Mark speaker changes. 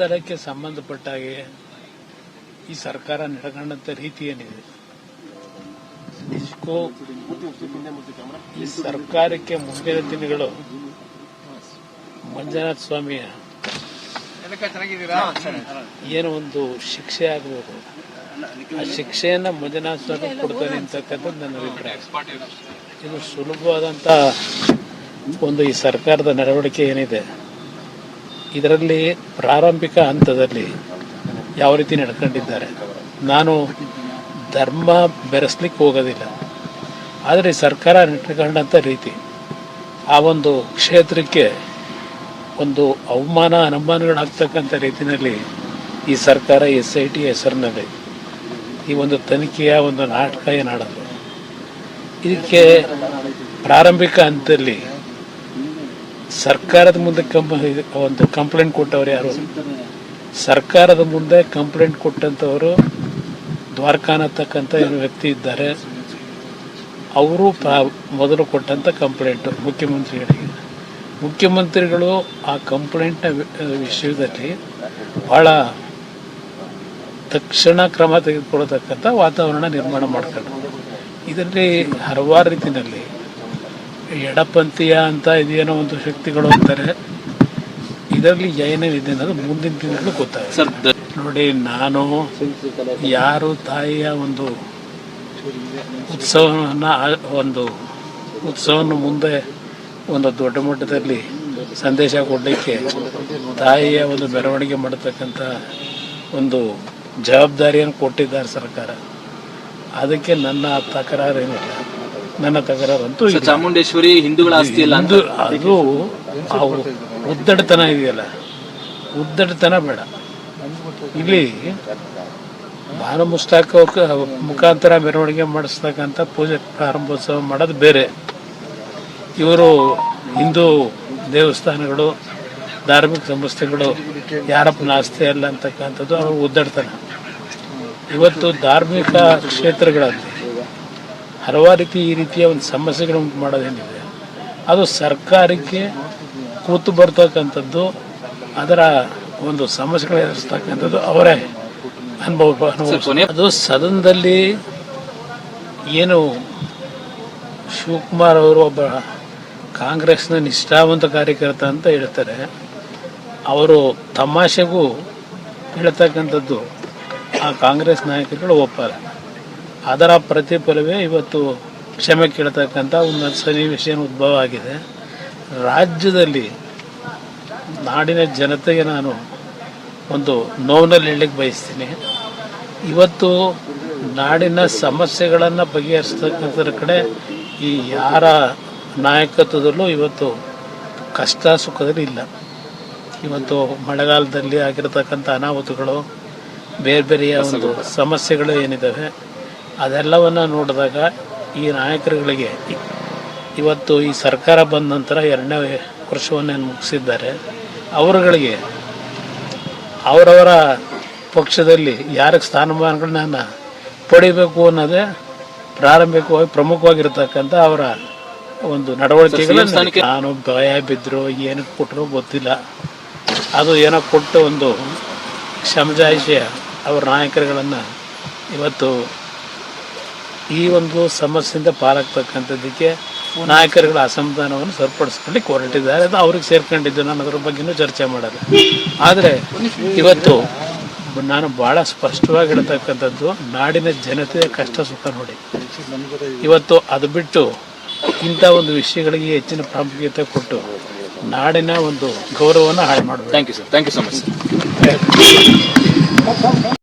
Speaker 1: ಮಧ್ಯಂತರಕ್ಕೆ ಸಂಬಂಧಪಟ್ಟ ಹಾಗೆ ಈ ಸರ್ಕಾರ ನಡ್ಕೊಂಡಂತ ರೀತಿ ಏನಿದೆ? ನಿಜಕ್ಕೂ ಈ ಸರ್ಕಾರಕ್ಕೆ ಮುಂದಿನ ದಿನಗಳು ಮಂಜುನಾಥ ಸ್ವಾಮಿಯ ಏನೋ ಒಂದು ಶಿಕ್ಷೆ ಆಗಬೇಕು ಆ ಶಿಕ್ಷೆಯನ್ನ ಮಂಜುನಾಥ ಸ್ವಾಮಿ ಕೊಡ್ತಾನೆ ಅಂತಕ್ಕಂಥದ್ದು ನನ್ನ ಅಭಿಪ್ರಾಯ. ಇದು ಸುಲಭವಾದಂತ ಒಂದು ಈ ಸರ್ಕಾರದ ನಡವಳಿಕೆ ಏನಿದೆ? ಇದರಲ್ಲಿ ಪ್ರಾರಂಭಿಕ ಹಂತದಲ್ಲಿ ಯಾವ ರೀತಿ ನಡ್ಕೊಂಡಿದ್ದಾರೆ? ನಾನು ಧರ್ಮ ಬೆರೆಸ್ಲಿಕ್ಕೆ ಹೋಗೋದಿಲ್ಲ. ಆದರೆ ಸರ್ಕಾರ ನಡ್ಕೊಂಡಂಥ ರೀತಿ ಆ ಒಂದು ಕ್ಷೇತ್ರಕ್ಕೆ ಒಂದು ಅವಮಾನ ಅನುಮಾನಗಳಾಗ್ತಕ್ಕಂಥ ರೀತಿಯಲ್ಲಿ ಈ ಸರ್ಕಾರ ಎಸ್ ಐ ಟಿ ಹೆಸರಿನಲ್ಲಿ ಈ ಒಂದು ತನಿಖೆಯ ಒಂದು ನಾಟಕ ಏನಾಡೋದು ಇದಕ್ಕೆ ಪ್ರಾರಂಭಿಕ ಹಂತದಲ್ಲಿ ಸರ್ಕಾರದ ಮುಂದೆ ಒಂದು ಕಂಪ್ಲೇಂಟ್ ಕೊಟ್ಟವ್ರು ಯಾರು? ಸರ್ಕಾರದ ಮುಂದೆ ಕಂಪ್ಲೇಂಟ್ ಕೊಟ್ಟಂತವರು ದ್ವಾರಕಾನತಕ್ಕಂಥ ವ್ಯಕ್ತಿ ಇದ್ದಾರೆ. ಅವರು ಪ್ರಾ, ಮೊದಲು ಕೊಟ್ಟಂತ ಕಂಪ್ಲೇಂಟ್ ಮುಖ್ಯಮಂತ್ರಿಗಳಿಗೆ. ಮುಖ್ಯಮಂತ್ರಿಗಳು ಆ ಕಂಪ್ಲೇಂಟ್ನ ವಿಷಯದಲ್ಲಿ ಬಹಳ ತಕ್ಷಣ ಕ್ರಮ ತೆಗೆದುಕೊಳ್ಳತಕ್ಕಂಥ ವಾತಾವರಣ ನಿರ್ಮಾಣ ಮಾಡ್ಕೊಂಡ್ರು. ಇದರಲ್ಲಿ ಹಲವಾರು ರೀತಿಯಲ್ಲಿ ಎಡಪಂಥೀಯ ಅಂತ ಇದೇನೋ ಒಂದು ಶಕ್ತಿಗಳು ಅಂತಾರೆ. ಇದರಲ್ಲಿ ಏನೇನಿದೆ ಅನ್ನೋದು ಮುಂದಿನ ದಿನಗಳು ಗೊತ್ತಾಗುತ್ತೆ.
Speaker 2: ಸರ್
Speaker 1: ನೋಡಿ ನಾನು ಯಾರು ತಾಯಿಯ ಒಂದು ಉತ್ಸವವನ್ನು ಒಂದು ಉತ್ಸವವನ್ನು ಮುಂದೆ ಒಂದು ದೊಡ್ಡ ಮಟ್ಟದಲ್ಲಿ ಸಂದೇಶ ಕೊಡಲಿಕ್ಕೆ ತಾಯಿಯ ಒಂದು ಮೆರವಣಿಗೆ ಮಾಡತಕ್ಕಂಥ ಒಂದು ಜವಾಬ್ದಾರಿಯನ್ನು ಕೊಟ್ಟಿದ್ದಾರೆ ಸರ್ಕಾರ. ಅದಕ್ಕೆ ನನ್ನ ತಕರಾರೇನಿಲ್ಲ. ನನ್ನ ತಕರಾರಂತೂ.
Speaker 2: ಚಾಮುಂಡೇಶ್ವರಿ ಹಿಂದೂಗಳ ಆಸ್ತಿ ಇಲ್ಲ ಅಂತ
Speaker 1: ಒಂದು ಅದು ಉದ್ದಟತನ ಉದ್ದಡತನ ಇದೆಯಲ್ಲ ಉದ್ದಡತನ ಬೇಡ. ಇಲ್ಲಿ ಭಾನು ಮುಸ್ತಾಕ್ ಮುಖಾಂತರ ಮೆರವಣಿಗೆ ಮಾಡಿಸ್ತಕ್ಕಂಥ ಪೂಜೆ ಪ್ರಾರಂಭೋತ್ಸವ ಮಾಡೋದು ಬೇರೆ. ಇವರು ಹಿಂದೂ ದೇವಸ್ಥಾನಗಳು ಧಾರ್ಮಿಕ ಸಂಸ್ಥೆಗಳು ಯಾರಪ್ಪನ ಆಸ್ತಿ ಅಲ್ಲ ಅಂತಕ್ಕಂಥದ್ದು ಅವರು ಉದ್ದಡತನ ಇವತ್ತು ಧಾರ್ಮಿಕ ಕ್ಷೇತ್ರಗಳಲ್ಲಿ ಹಲವಾರು ರೀತಿ ಈ ರೀತಿಯ ಒಂದು ಸಮಸ್ಯೆಗಳು ಉಂಟು ಮಾಡೋದೇನಿದೆ. ಅದು ಸರ್ಕಾರಕ್ಕೆ ಕೂತು ಬರ್ತಕ್ಕಂಥದ್ದು ಅದರ ಒಂದು ಸಮಸ್ಯೆಗಳು ಎದುರಿಸ್ತಕ್ಕಂಥದ್ದು ಅವರೇ ಅನುಭವ ಅದು ಸದನದಲ್ಲಿ ಏನು ಶಿವಕುಮಾರ್ ಅವರು ಒಬ್ಬ ಕಾಂಗ್ರೆಸ್ನ ನಿಷ್ಠಾವಂತ ಕಾರ್ಯಕರ್ತ ಅಂತ ಹೇಳ್ತಾರೆ. ಅವರು ತಮಾಷೆಗೂ ಹೇಳ್ತಕ್ಕಂಥದ್ದು ಆ ಕಾಂಗ್ರೆಸ್ ನಾಯಕರುಗಳು ಒಪ್ಪಲ್ಲ ಅದರ ಪ್ರತಿಫಲವೇ ಇವತ್ತು ಕ್ಷಮೆ ಕೇಳ್ತಕ್ಕಂಥ ಒಂದು ಸನ್ನಿವೇಶ ಉದ್ಭವ ಆಗಿದೆ. ರಾಜ್ಯದಲ್ಲಿ ನಾಡಿನ ಜನತೆಗೆ ನಾನು ಒಂದು ನೋವಿನಲ್ಲಿ ಹೇಳಲಿಕ್ಕೆ ಬಯಸ್ತೀನಿ. ಇವತ್ತು ನಾಡಿನ ಸಮಸ್ಯೆಗಳನ್ನು ಬಗೆಹರಿಸ್ತಕ್ಕಂಥದ್ರ ಕಡೆ ಈ ಯಾರ ನಾಯಕತ್ವದಲ್ಲೂ ಇವತ್ತು ಕಷ್ಟ ಸುಖದಲ್ಲಿ ಇಲ್ಲ. ಇವತ್ತು ಮಳೆಗಾಲದಲ್ಲಿ ಆಗಿರತಕ್ಕಂಥ ಅನಾಹುತಗಳು ಬೇರೆ ಬೇರೆಯ ಒಂದು ಸಮಸ್ಯೆಗಳು ಏನಿದ್ದಾವೆ ಅದೆಲ್ಲವನ್ನ ನೋಡಿದಾಗ ಈ ನಾಯಕರುಗಳಿಗೆ ಇವತ್ತು ಈ ಸರ್ಕಾರ ಬಂದ ನಂತರ ಎರಡನೇ ವರ್ಷವನ್ನೇನು ಮುಗಿಸಿದ್ದಾರೆ. ಅವರುಗಳಿಗೆ ಅವರವರ ಪಕ್ಷದಲ್ಲಿ ಯಾರಿಗೆ ಸ್ಥಾನಮಾನಗಳನ್ನ ಪಡಿಬೇಕು ಅನ್ನೋದೇ ಪ್ರಾರಂಭಿಕವಾಗಿ ಪ್ರಮುಖವಾಗಿರ್ತಕ್ಕಂಥ ಅವರ ಒಂದು ನಡವಳಿಕೆಗಳನ್ನು ನಾನು ಭಯ ಬಿದ್ದರು ಏನಕ್ಕೆ ಕೊಟ್ಟರು ಗೊತ್ತಿಲ್ಲ. ಅದು ಏನೋ ಕೊಟ್ಟು ಒಂದು ಕ್ಷಮಜಾಯಿಷಿಯ ಅವರ ನಾಯಕರುಗಳನ್ನು ಇವತ್ತು ಈ ಒಂದು ಸಮಸ್ಯೆಯಿಂದ ಪಾಲಾಗ್ತಕ್ಕಂಥದ್ದಕ್ಕೆ ನಾಯಕರುಗಳ ಅಸಮಾಧಾನವನ್ನು ಸರಿಪಡಿಸ್ಕೊಳ್ಳಿಕ್ಕೆ ಹೊರಟಿದ್ದಾರೆ. ಅದು ಅವ್ರಿಗೆ ಸೇರ್ಕೊಂಡಿದ್ದು ನಾನು ಅದ್ರ ಬಗ್ಗೆನೂ ಚರ್ಚೆ ಮಾಡೋದು. ಆದರೆ ಇವತ್ತು ನಾನು ಬಹಳ ಸ್ಪಷ್ಟವಾಗಿ ಹೇಳ್ತಕ್ಕಂಥದ್ದು ನಾಡಿನ ಜನತೆಯ ಕಷ್ಟ ಸುಖ ನೋಡಿ. ಇವತ್ತು ಅದು ಬಿಟ್ಟು ಇಂಥ ಒಂದು ವಿಷಯಗಳಿಗೆ ಹೆಚ್ಚಿನ ಪ್ರಾಮುಖ್ಯತೆ ಕೊಟ್ಟು ನಾಡಿನ ಒಂದು ಗೌರವವನ್ನು ಹಾಳು ಮಾಡಬೇಕು.
Speaker 2: Thank you sir thank you so much sir